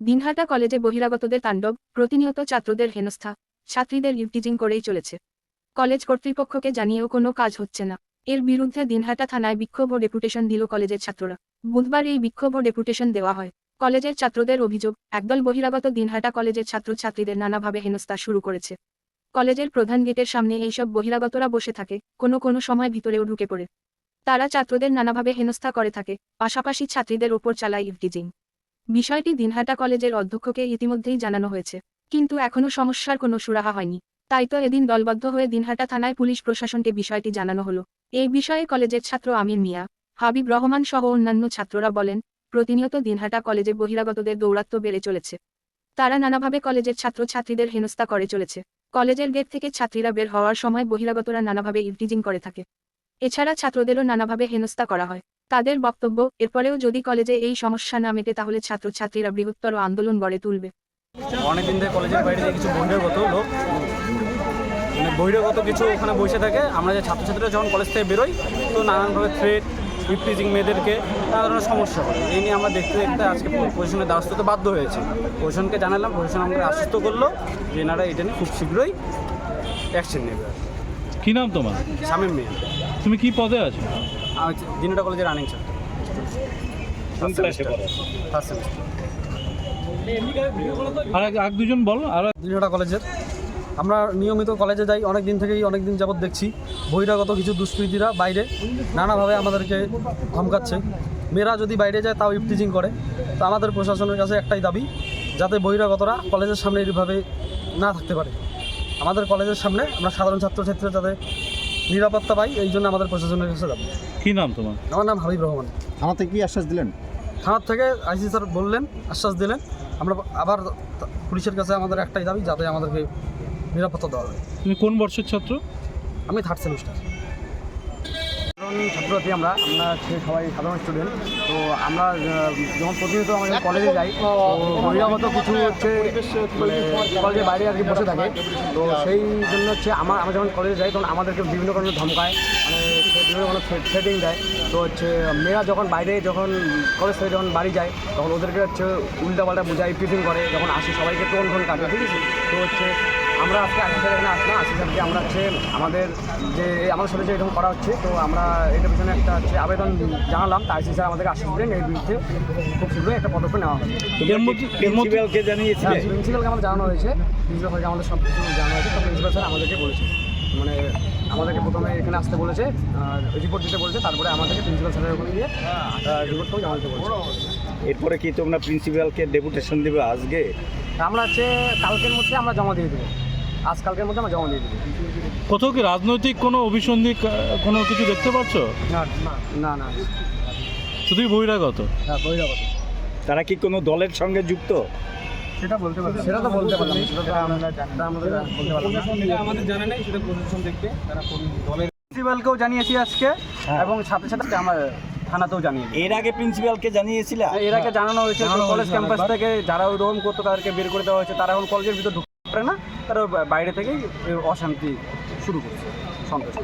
দিনহাটা কলেজে বহিরাগতদের তাণ্ডব, প্রতিনিয়ত ছাত্রদের হেনস্থা, ছাত্রীদের ইভটিজিং করেই চলেছে। কলেজ কর্তৃপক্ষকে জানিয়েও কোনো কাজ হচ্ছে না। এর বিরুদ্ধে দিনহাটা থানায় বিক্ষোভ ও ডেপুটেশন দিল কলেজের ছাত্ররা। বুধবার এই বিক্ষোভ ও ডেপুটেশন দেওয়া হয়। কলেজের ছাত্রদের অভিযোগ, একদল বহিরাগত দিনহাটা কলেজের ছাত্রছাত্রীদের নানাভাবে হেনস্থা শুরু করেছে। কলেজের প্রধান গেটের সামনে এইসব বহিরাগতরা বসে থাকে, কোনো কোনো সময় ভিতরেও ঢুকে পড়ে। তারা ছাত্রদের নানাভাবে হেনস্থা করে থাকে, পাশাপাশি ছাত্রীদের ওপর চালায় ইভটিজিং বিষয়টি দিনহাটা কলেজের অধ্যক্ষকে ইতিমধ্যেই জানানো হয়েছে। কিন্তু এখনও সমস্যার কোনো সুরাহা হয়নি। তাই তো এদিন দলবদ্ধ হয়ে দিনহাটা থানায় পুলিশ প্রশাসনকে বিষয়টি জানানো হলো। এই বিষয়ে কলেজের ছাত্র আমির মিয়া, হাবিব রহমান সহ অন্যান্য ছাত্ররা বলেন, প্রতিনিয়ত দিনহাটা কলেজে বহিরাগতদের দৌরাত্ম্য বেড়ে চলেছে। তারা নানাভাবে কলেজের ছাত্রছাত্রীদের হেনস্থা করে চলেছে। কলেজের গেট থেকে ছাত্রীরা বের হওয়ার সময় বহিরাগতরা নানাভাবে ইভটিজিং করে থাকে। এছাড়া ছাত্রদেরও নানাভাবে হেনস্থা করা হয়। তাদের বক্তব্য এরপরেও যদি কলেজে এই সমস্যা না মেটে তাহলে ছাত্রছাত্রীরা বৃহত্তর আন্দোলন গড়ে তুলবে। অনেকদিন ধরে কলেজের বাইরে যে কিছু বহিরাগত লোক মানে বহিরাগত কিছু ওখানে বসে থাকে আমরা যে ছাত্রছাত্রীরা যখন কলেজ থেকে বেরোই তো নানানভাবে থ্রেট ইফটিজিং মেয়েদেরকে নানা ধরনের সমস্যা হয়। এই নিয়ে আমরা দেখতে দেখতে আজকে প্রশাসনের দ্বারস্থ তো বাধ্য হয়েছে। প্রশাসনকে জানালাম প্রশাসন আমাকে আশ্বস্ত করল যে এনারা এটা নিয়ে খুব শীঘ্রই অ্যাকশন নেবে। কি নাম তোমার? শামীম মেয়ে। তুমি কি পদে আছো? আমি দিনটা কলেজের রানিং সেমিস্টার আর এক- দুজন বলো আর এক- দিনহাটা কলেজের আমরা নিয়মিত কলেজে যাই অনেক দিন থেকেই অনেক দিন যাবৎ দেখছি। বহিরাগত কিছু দুষ্কৃতীরা বাইরে নানাভাবে আমাদেরকে ধমকাচ্ছে। মেয়েরা যদি বাইরে যায় তাও ইফটিজিং করে। তো আমাদের প্রশাসনের কাছে একটাই দাবি যাতে বহিরাগতরা কলেজের সামনে এইভাবে না থাকতে পারে। আমাদের কলেজের সামনে আমরা সাধারণ ছাত্রছাত্রীরা যাতে নিরাপত্তা পাই এই জন্য আমাদের প্রশাসনের কাছে যাব। কি নাম তোমার? আমার নাম হাবিব রহমান। থানা থেকে কি আশ্বাস দিলেন? থানার থেকে আইসি স্যার বললেন আশ্বাস দিলেন আমরা আবার পুলিশের কাছে আমাদের একটাই দাবি যাতে আমাদেরকে নিরাপত্তা দেওয়া হয় তুমি কোন বর্ষের ছাত্র? আমি থার্ড সেমিস্টার সাধারণ ছাত্রছাত্রী আমরা। আমরা সবাই সাধারণ স্টুডেন্ট তো আমরা যখন প্রতিনিয়ত আমাদের কলেজে যাই, তো বহিরাগত কিছু হচ্ছে মানে কলেজের বাইরে আর কি বসে থাকে। তো সেই জন্য হচ্ছে আমার আমরা যখন কলেজে যাই, তখন আমাদেরকে বিভিন্ন ধরনের ধমকায়। মানে বিভিন্ন সেটিং দেয়। তো হচ্ছে মেয়েরা যখন বাইরে যখন কলেজ থেকে যখন বাড়ি যায় তখন ওদেরকে হচ্ছে উল্টাপাল্টা বোঝায় টিফিন করে যখন আসি সবাইকে টোন ফোন কাটে ঠিক আছে? তো হচ্ছে আমরা আজকে আশি স্যার এখানে আসলাম আশি স্যারকে আমরা হচ্ছে আমাদের যে আমাদের সাথে যে এরকম করা হচ্ছে তো আমরা এটার পিছনে একটা হচ্ছে আবেদন জানালাম তাই আশি স্যার আমাদেরকে আশ্বাস দিলেন এই বিরুদ্ধে খুব শীঘ্রই একটা পদক্ষেপ নেওয়া হবে। এর এর মধ্যে হ্যাঁ প্রিন্সিপালকে আমাদের জানানো হয়েছে। প্রিন্সিপাল আমাদের সব কিছু জানানো হয়েছে তো প্রিন্সিপাল স্যার আমাদেরকে বলেছে। মানে আমাদেরকে প্রথমে এখানে আসতে বলেছে রিপোর্ট দিতে বলেছে তারপরে আমাদেরকে প্রিন্সিপাল স্যারের ওখানে গিয়ে রিপোর্টটাও জানাতে বলেছে। এরপরে কি তোমরা প্রিন্সিপালকে ডেপুটেশন দেবে আজকে? তা আমরা হচ্ছে কালকের মধ্যে আমরা জমা দিয়ে দেবো। আজ কালকের মধ্যে আমরা জমা দিয়ে দেবো। কোথাও কি রাজনৈতিক কোনো অভিসন্ধি কোনো কিছু দেখতে পাচ্ছ না না না। শুধুই বহিরাগত? হ্যাঁ বহিরাগত। তারা কি কোনো দলের সঙ্গে যুক্ত? সেটা বলতে পারব সেটা তো বলতে পারলাম সেটা তো আমরা আমাদের বলতে পারলাম। আমাদের জানা নেই সেটা প্রশাসন দেখবে তারা কোন দলের প্রিন্সিপালকেও জানিয়েছি আজকে এবং সাথে সাথে আমার থানাতেও জানিয়ে এর আগে প্রিন্সিপালকে জানিয়েছিল? এর আগে জানানো হয়েছে কলেজ ক্যাম্পাস থেকে যারা ওরকম করতো তাদেরকে বের করে দেওয়া হয়েছে। তারা এখন কলেজের ভিতরে ঢুকতে পারে না তারা বাইরে থেকেই অশান্তি শুরু করছে সন্ত্রাস।